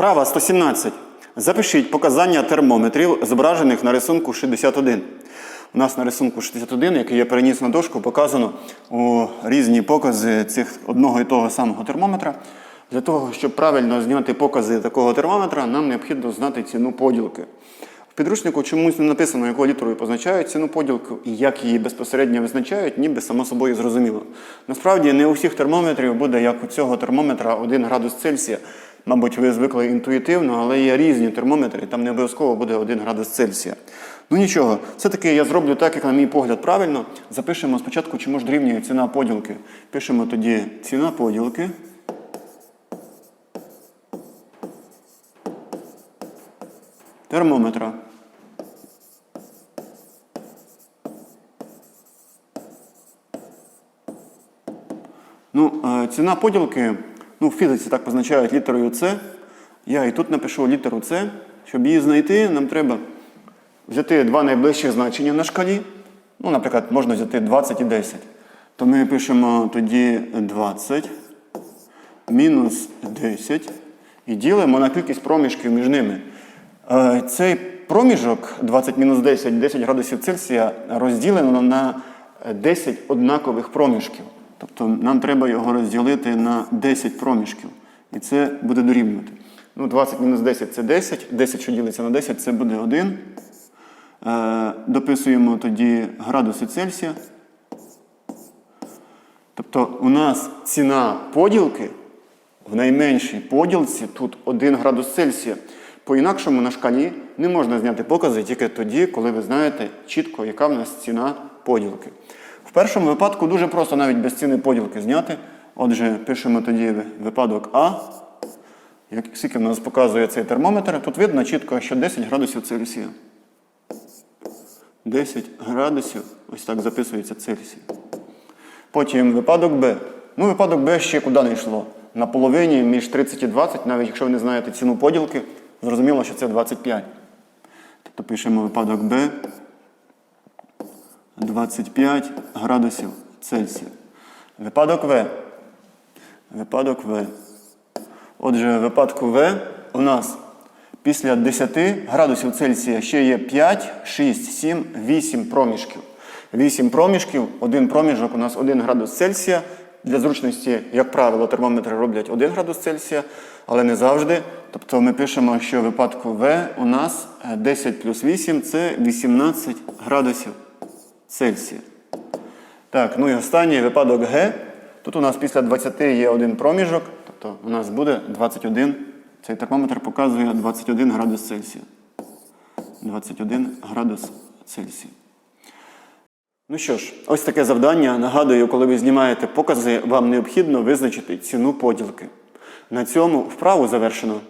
Вправа 117. Запишіть показання термометрів, зображених на рисунку 61. У нас на рисунку 61, який я переніс на дошку, показано у різні покази цих одного і того самого термометра. Для того, щоб правильно зняти покази такого термометра, нам необхідно знати ціну поділки. В підручнику чомусь не написано, якою літерою позначають ціну поділки і як її безпосередньо визначають, ніби само собою зрозуміло. Насправді не у всіх термометрів буде, як у цього термометра, 1 градус Цельсія. Мабуть, ви звикли інтуїтивно, але є різні термометри, там не обов'язково буде 1 градус Цельсія. Ну нічого, все-таки я зроблю так, як на мій погляд, правильно. Запишемо спочатку, чому ж дорівнює ціна поділки. Пишемо тоді ціна поділки. Термометра. Ну, е, ціна поділки, ну, в фізиці так позначають літерою С. Я і тут напишу літеру С. Щоб її знайти, нам треба взяти два найближчі значення на шкалі. Ну, наприклад, можна взяти 20 і 10. То ми пишемо тоді 20 мінус 10 і ділимо на кількість проміжків між ними. Е, Цей проміжок 20 мінус 10, 10 градусів Цельсія розділено на 10 однакових проміжків. Тобто нам треба його розділити на 10 проміжків. І це буде дорівнювати. Ну, 20 мінус 10 це 10, 10, що ділиться на 10, це буде 1. Е, дописуємо тоді градуси Цельсія. Тобто у нас ціна поділки в найменшій поділці тут 1 градус Цельсія. По-інакшому на шкалі не можна зняти покази тільки тоді, коли ви знаєте чітко, яка в нас ціна поділки. В першому випадку дуже просто навіть без ціни поділки зняти. Отже, пишемо тоді випадок А. Як скільки в нас показує цей термометр, тут видно чітко, що 10 градусів Цельсія. 10 градусів, ось так записується Цельсій. Потім випадок Б. Ну, випадок Б ще куди не йшло. На половині між 30 і 20, навіть якщо ви не знаєте ціну поділки, зрозуміло, що це 25. Тобто пишемо випадок Б 25 градусів Цельсія. Випадок В. Випадок В. Отже, випадку В у нас після 10 градусів Цельсія ще є 5, 6, 7, 8 проміжків. 8 проміжків, один проміжок у нас 1 градус Цельсія. Для зручності, як правило, термометри роблять 1 градус Цельсія, але не завжди. Тобто ми пишемо, що випадку В у нас 10 плюс 8 це 18 градусів Цельсія. Так, ну і останній випадок Г. Тут у нас після 20 є один проміжок, тобто у нас буде 21. Цей термометр показує 21 градус Цельсія. 21 градус Цельсія. Ну що ж, ось таке завдання. Нагадую, коли ви знімаєте покази, вам необхідно визначити ціну поділки. На цьому вправу завершено.